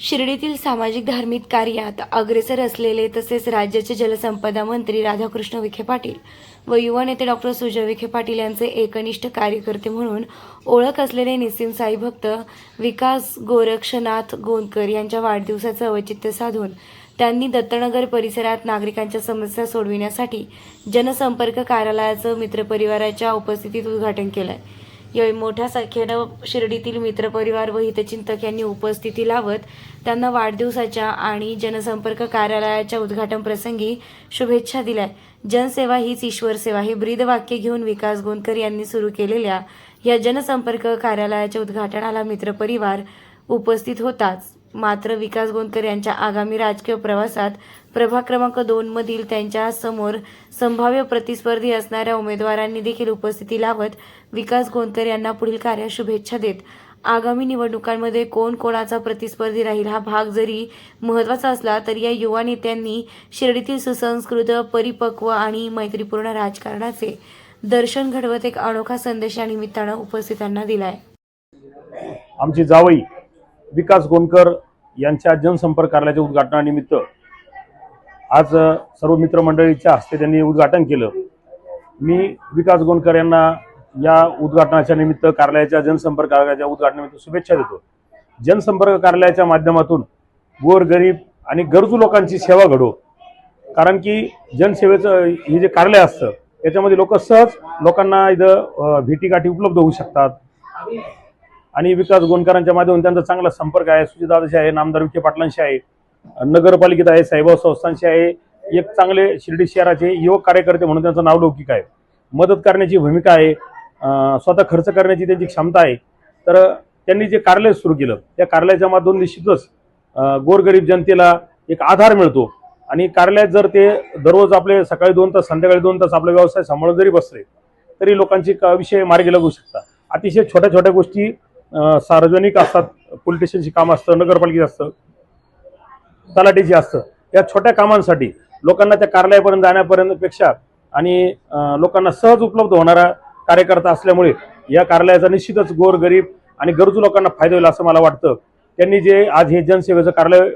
शिर्डीतील सामाजिक धार्मिक कार्यात अग्रेसर असलेले तसेच राज्याचे जलसंपदा मंत्री राधाकृष्ण विखे पाटील व युवा नेते डॉक्टर सुजय विखे पाटील यांचे एकनिष्ठ कार्यकर्ते म्हणून ओळख असलेले निसीम साई भक्त विकास गोरक्षनाथ गोंदकर यांच्या वाढदिवसाचं औचित्य साधून त्यांनी दत्तनगर परिसरात नागरिकांच्या समस्या सोडविण्यासाठी जनसंपर्क कार्यालयाचं मित्रपरिवाराच्या उपस्थितीत उद्घाटन केलं आहे यावेळी मोठ्या संख्येनं शिर्डीतील मित्रपरिवार व हितचिंतक यांनी उपस्थिती लावत त्यांना वाढदिवसाच्या आणि जनसंपर्क कार्यालयाच्या उद्घाटन प्रसंगी शुभेच्छा दिल्या. जनसेवा हीच ईश्वर सेवा. हे ब्रीदवाक्य घेऊन विकास गोंदकर यांनी सुरू केलेल्या या जनसंपर्क कार्यालयाच्या उद्घाटनाला मित्रपरिवार उपस्थित होताच. मात्र विकास गोंदकर यांच्या आगामी राजकीय प्रवासात प्रभाग क्रमांक दोन मधील त्यांच्यासमोर संभाव्य प्रतिस्पर्धी असणाऱ्या उमेदवारांनी देखील उपस्थिती लावत विकास गोंदकर यांना पुढील कार्यात शुभेच्छा देत आगामी निवडणुकांमध्ये कोण कोणाचा प्रतिस्पर्धी राहील हा भाग जरी महत्त्वाचा असला तरी या युवा नेत्यांनी शिर्डीतील सुसंस्कृत परिपक्व आणि मैत्रीपूर्ण राजकारणाचे दर्शन घडवत एक अनोखा संदेश या निमित्तानं उपस्थितांना दिलाय. आमची जावई विकास गोंदकर यांच्या जनसंपर्क कार्यालयाच्या उद्घाटनानिमित्त आज सर्व मित्रमंडळीच्या हस्ते त्यांनी उद्घाटन केलं. मी विकास गोंडकर यांना या उद्घाटनाच्या निमित्त कार्यालयाच्या जनसंपर्क कार्यालयाच्या उद्घाटनानिमित्त शुभेच्छा देतो. जनसंपर्क कार्यालयाच्या माध्यमातून गोरगरीब आणि गरजू लोकांची सेवा घडो. कारण की जनसेवेचं हे जे कार्यालय असतं याच्यामध्ये लोक सहज लोकांना इथं भेटीगाठी उपलब्ध होऊ शकतात. आणि विकास गोंडकरांच्या माध्यमातून त्यांचा चांगला संपर्क आहे. सुजितदादाशी आहे नामदार विखे पाटलांशी आहे. नगरपालिकेत आहे साईबाब संस्थांशी आहे. एक चांगले शिर्डी शहराचे युवक कार्यकर्ते म्हणून त्यांचं नावलौकिक आहे. मदत करण्याची भूमिका आहे. स्वतः खर्च करण्याची त्यांची क्षमता आहे. तर त्यांनी जे कार्यालय सुरू केलं त्या कार्यालयाच्या माध्यमातून निश्चितच गोरगरीब जनतेला एक आधार मिळतो. आणि कार्यालयात जर ते दररोज आपले सकाळी दोन तास संध्याकाळी दोन तास आपला व्यवसाय सांभाळून जरी बसले तरी लोकांची विषय मार्गी लागू शकतात अतिशय छोट्या छोट्या गोष्टी सार्वजनिक असतात. पोलीस स्टेशनची काम असतं नगरपालिकेचं असतं. तलाठीची असतं. या छोट्या कामांसाठी लोकांना त्या कार्यालयापर्यंत जाण्यापर्यंत पेक्षा आणि लोकांना सहज उपलब्ध होणारा कार्यकर्ता असल्यामुळे या कार्यालयाचा निश्चितच गोर गरीब आणि गरजू लोकांना फायदा होईल असं मला वाटतं. त्यांनी जे आज हे जनसेवेचं कार्यालय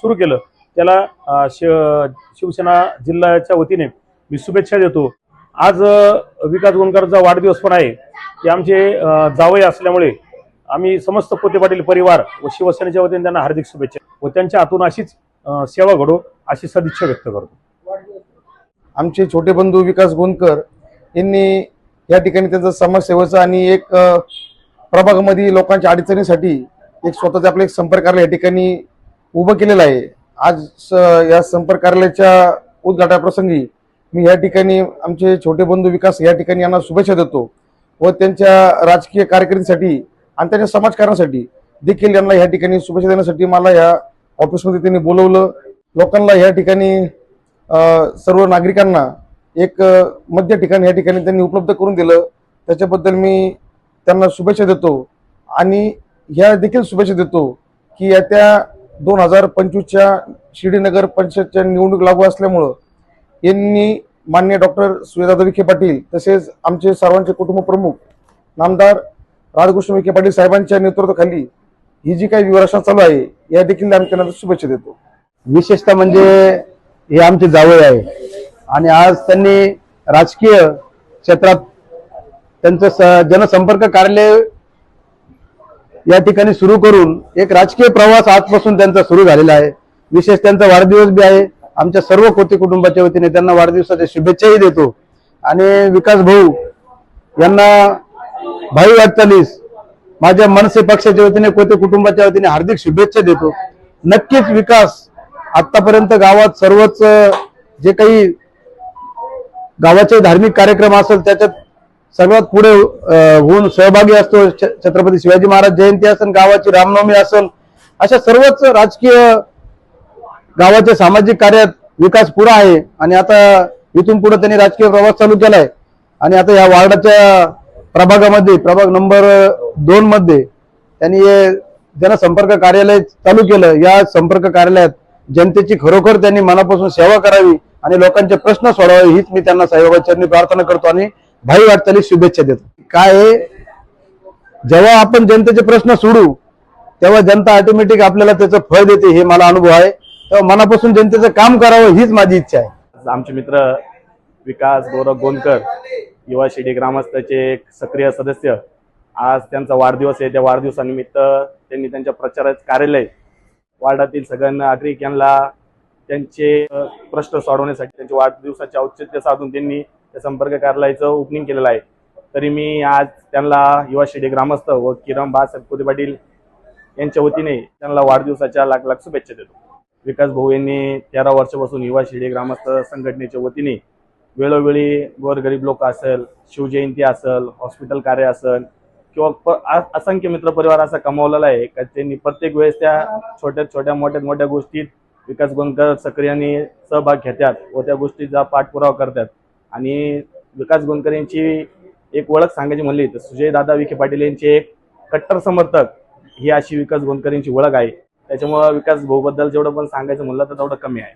सुरू केलं त्याला शिव शिवसेना जिल्ह्याच्या वतीने मी शुभेच्छा देतो. आज विकास गोंदकरचा वाढदिवस पण आहे. ते आमचे जावई असल्यामुळे आम्ही समस्त पोते पाटील परिवार व शिवसेनेच्या वतीने त्यांना हार्दिक शुभेच्छा व त्यांच्या हातून अशीच सेवा घडो अशी सदिच्छा व्यक्त करतो. आमचे छोटे बंधू विकास गोंदकर यांनी या ठिकाणी त्यांचा समाजसेवेचा आणि एक प्रभागामध्ये लोकांच्या अडचणीसाठी एक स्वतःचं आपलं एक संपर्क कार्यालय या ठिकाणी उभं केलेलं आहे. आज स- या संपर्क कार्यालयाच्या उद्घाटनाप्रसंगी मी या ठिकाणी आमचे छोटे बंधू विकास या ठिकाणी यांना शुभेच्छा देतो व त्यांच्या राजकीय कारकिर्दीसाठी आणि त्यांच्या समाजकारणासाठी देखील यांना या ठिकाणी शुभेच्छा देण्यासाठी मला या ऑफिसमध्ये त्यांनी बोलवलं. लोकांना या ठिकाणी सर्व नागरिकांना एक मध्य ठिकाण या ठिकाणी त्यांनी उपलब्ध करून दिलं. त्याच्याबद्दल मी त्यांना शुभेच्छा देतो. आणि ह्या देखील शुभेच्छा देतो की येत्या दोन हजार पंचवीसच्या शिर्डी नगर पंचायतच्या निवडणूक लागू असल्यामुळं यांनी मान्य डॉक्टर सुयदादा विखे पाटील तसेच आमचे सर्वांचे कुटुंब प्रमुख नामदार राधाकृष्ण विखे पाटील साहेबांच्या नेतृत्वाखाली ही जी काही विवरचना चालू आहे या देखील आम्ही त्यांना शुभेच्छा देतो. विशेषतः म्हणजे हे आमचे जावळ आहे. आणि आज त्यांनी राजकीय क्षेत्रात त्यांचं स- जनसंपर्क कार्यालय या ठिकाणी सुरू करून एक राजकीय प्रवास आजपासून त्यांचा सुरू झालेला आहे. विशेष त्यांचा वाढदिवस बी आहे. आमच्या सर्व कोटी कुटुंबाच्या वतीने त्यांना वाढदिवसाच्या शुभेच्छाही देतो. आणि विकास भाऊ यांना भाई वाटचालीस माझ्या मनसे पक्षाच्या वतीने कोते कुटुंबाच्या वतीने हार्दिक शुभेच्छा देतो. नक्कीच विकास. आतापर्यंत गावात सर्वच जे काही गावाचे धार्मिक कार्यक्रम असेल त्याच्यात सर्वात पुढे होऊन सहभागी असतो छ- छत्रपती शिवाजी महाराज जयंती असेल गावाची रामनवमी असेल अशा सर्वच राजकीय गावाच्या सामाजिक कार्यात विकास पुरा आहे. आणि आता इथून पुढे त्यांनी राजकीय प्रवास चालू केलाय. आणि आता या वार्डाच्या प्रभागामध्ये प्रभाग नंबर दोन मध्ये त्यांनी हे जनसंपर्क कार्यालय चालू केलं. या संपर्क कार्यालयात जनतेची खरोखर त्यांनी मनापासून सेवा करावी आणि लोकांचे प्रश्न सोडवावे हीच मी त्यांना साईबाबा प्रार्थना करतो आणि भाई वाटचाली शुभेच्छा देतो. काय आहे, जेव्हा आपण जनतेचे प्रश्न सोडू तेव्हा जनता ऑटोमॅटिक आपल्याला त्याचं फळ देते हे मला अनुभव आहे. तेव्हा मनापासून जनतेचं काम करावं हीच माझी इच्छा आहे. आमचे मित्र विकास गौरव गोंदकर युवा शिर्डी ग्रामस्थाचे एक सक्रिय सदस्य. आज त्यांचा वाढदिवस आहे. त्या वाढदिवसानिमित्त त्यांनी त्यांच्या प्रचार कार्यालय वार्डातील सगळ्या नागरिक यांना त्यांचे प्रश्न सोडवण्यासाठी त्यांच्या वाढदिवसाचे औचित्य साधून त्यांनी त्या संपर्क कार्यालयाचं ओपनिंग केलेलं आहे. तरी मी आज त्यांना युवा शिर्डी ग्रामस्थ व किरण बाळासाहेब कोदे पाटील यांच्या वतीने त्यांना वाढदिवसाच्या लाख लाख शुभेच्छा देतो. विकास भाऊ यांनी तेरा वर्षापासून युवा शिर्डी ग्रामस्थ संघटनेच्या वतीने वेळोवेळी गोरगरीब लोक असेल शिवजयंती असेल हॉस्पिटल कार्य असेल किंवा प- असंख्य मित्रपरिवार असा कमावलेला आहे का त्यांनी प्रत्येक वेळेस त्या छोट्या छोट्या मोठ्या मोठ्या गोष्टीत विकास गोंदकर सक्रियाने सहभाग घेतात व त्या गोष्टीचा पाठपुरावा करतात. आणि विकास गोंदकर यांची एक ओळख सांगायची म्हणली तर सुजय दादा विखे पाटील यांचे एक कट्टर समर्थक ही अशी विकास गोंदकर यांची ओळख आहे. त्याच्यामुळं विकास भाऊबद्दल जेवढं पण सांगायचं म्हणलं तर तेवढं कमी आहे.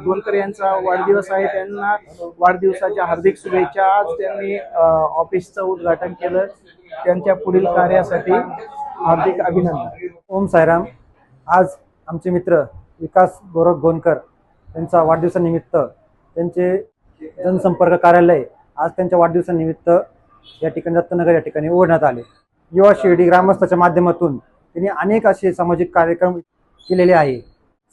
विकास गोलकर यांचा वाढदिवस आहे. त्यांना वाढदिवसाच्या हार्दिक शुभेच्छा. आज त्यांनी ऑफिसचं उद्घाटन केलं. त्यांच्या पुढील कार्यासाठी हार्दिक अभिनंदन. ओम सायराम आज आमचे मित्र विकास गोरख गोनकर त्यांचा वाढदिवसानिमित्त त्यांचे जनसंपर्क कार्यालय आज त्यांच्या वाढदिवसानिमित्त या ठिकाणी दत्तनगर या ठिकाणी उघडण्यात आले. युवा शिर्डी ग्रामस्थाच्या माध्यमातून त्यांनी अनेक असे सामाजिक कार्यक्रम केलेले आहे.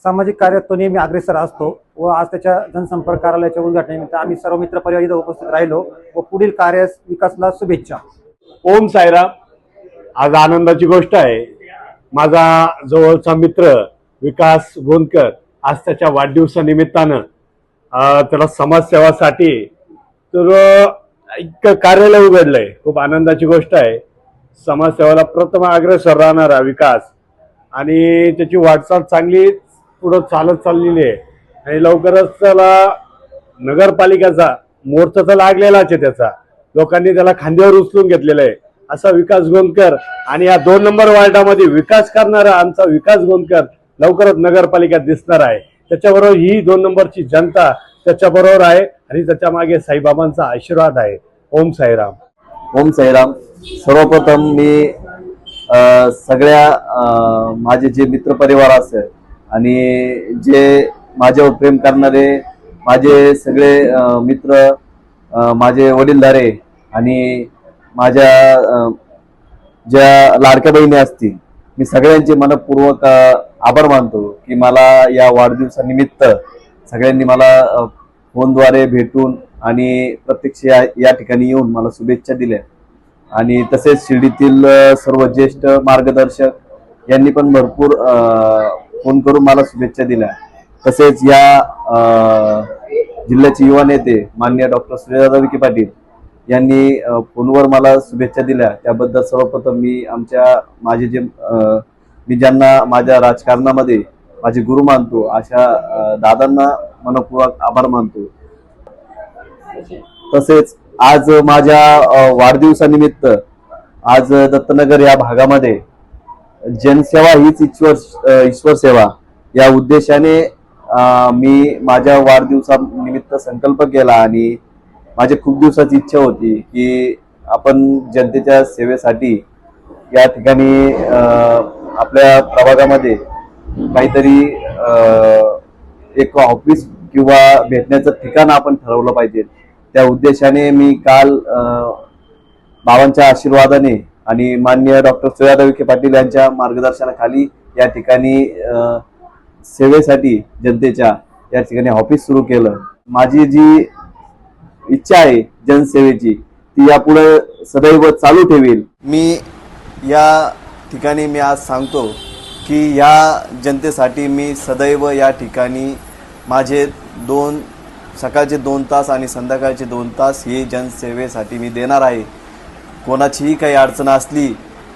सामाजिक कार्यात तो नेहमी अग्रेसर असतो व आज त्याच्या जनसंपर्क कार्यालयाच्या उद्घाटनानिमित्त आम्ही सर्व मित्र परिवार इथं उपस्थित राहिलो व पुढील कार्यास विकासला शुभेच्छा. ओम सायरा आज आनंदाची गोष्ट आहे. माझा जवळचा मित्र विकास गोंदकर आज त्याच्या वाढदिवसानिमित्तानं त्याला समाजसेवासाठी तर एक कार्यालय उघडलंय. खूप आनंदाची गोष्ट आहे. समाजसेवाला प्रथम अग्रेसर राहणारा विकास आणि त्याची वाटचाल चांगली पुढं चालत चाललेली आहे. आणि लवकरच त्याला नगरपालिकेचा मोर्चा तर लागलेलाच आहे त्याचा. लोकांनी त्याला खांद्यावर उचलून घेतलेला आहे. असा विकास गोंदकर आणि या दोन नंबर वार्डामध्ये विकास करणारा आमचा विकास गोंदकर लवकरच नगरपालिका दिसणार आहे. त्याच्याबरोबर ही दोन नंबरची जनता त्याच्याबरोबर आहे आणि त्याच्यामागे साईबाबांचा आशीर्वाद आहे. ओम साईराम. ओम साईराम. सर्वप्रथम मी सगळ्या माझे जे मित्रपरिवार असेल आणि जे माझ्यावर प्रेम करणारे माझे सगळे मित्र माझे वडीलधारे आणि माझ्या ज्या लाडक्या बहिणी असतील मी सगळ्यांचे मनपूर्वक आभार मानतो की मला या वाढदिवसानिमित्त सगळ्यांनी मला फोनद्वारे भेटून आणि प्रत्यक्ष या या ठिकाणी येऊन मला शुभेच्छा दिल्या. आणि तसेच शिर्डीतील सर्व ज्येष्ठ मार्गदर्शक यांनी पण भरपूर फोन करून मला शुभेच्छा दिल्या. तसेच या जिल्ह्याचे युवा नेते माननीय डॉक्टर सूर्यदादा विखे पाटील यांनी फोनवर मला शुभेच्छा दिल्या. त्याबद्दल सर्वप्रथम मी आमच्या माझे जे मी ज्यांना माझ्या राजकारणामध्ये माझे गुरु मानतो अशा दादांना मनपूर्वक आभार मानतो. तसेच आज माझ्या वाढदिवसानिमित्त आज दत्तनगर या भागामध्ये जनसेवा हीच ईश्वर ईश्वर सेवा. या उद्देशाने मी माझ्या वाढदिवसानिमित्त संकल्प केला आणि माझी खूप दिवसाची इच्छा होती की आपण जनतेच्या सेवेसाठी या ठिकाणी आपल्या प्रभागामध्ये काहीतरी एक ऑफिस किंवा भेटण्याचं ठिकाण आपण ठरवलं पाहिजे. त्या उद्देशाने मी काल बाबांच्या आशीर्वादाने आणि माननीय डॉक्टर सुयादा विखे पाटील यांच्या मार्गदर्शनाखाली या ठिकाणी सेवेसाठी जनतेच्या या ठिकाणी ऑफिस सुरू केलं. माझी जी इच्छा आहे जनसेवेची ती यापुढे सदैव चालू ठेवील. मी या ठिकाणी मी आज सांगतो की या जनतेसाठी मी सदैव या ठिकाणी माझे दोन सकाळचे दोन तास आणि संध्याकाळचे दोन तास ही जनसेवेसाठी मी देणार आहे. कोणाचीही काही अडचण असली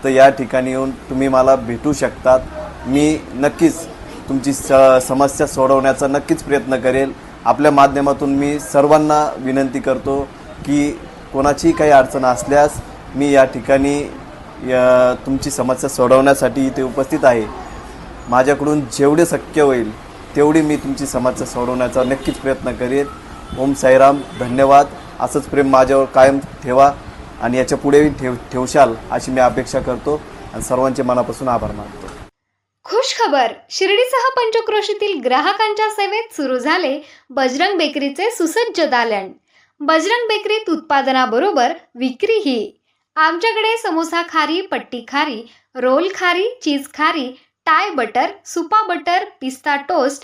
तर या ठिकाणी येऊन तुम्ही मला भेटू शकतात. मी नक्कीच तुमची स समस्या सोडवण्याचा नक्कीच प्रयत्न करेल. आपल्या माध्यमातून मी सर्वांना विनंती करतो की कोणाचीही काही अडचण असल्यास मी या ठिकाणी या तुमची समस्या सोडवण्यासाठी इथे उपस्थित आहे. माझ्याकडून जेवढे शक्य होईल तेवढी मी तुमची समस्या सोडवण्याचा नक्कीच प्रयत्न करेन ओम साईराम धन्यवाद. असंच प्रेम माझ्यावर कायम ठेवा. आणि याच्या पुढेही ठेव ठेवशाल अशी मी अपेक्षा करतो. आणि सर्वांचे मनापासून आभार मानतो. खुश खबर शिर्डीसह पंचक्रोशीतील ग्राहकांच्या सेवेत सुरू झाले बजरंग बेकरीचे सुसज्ज दालन. बजरंग बेकरीत उत्पादनाबरोबर विक्रीही. आमच्याकडे समोसा खारी पट्टी खारी रोल खारी चीज खारी टाय बटर सुपा बटर पिस्ता toast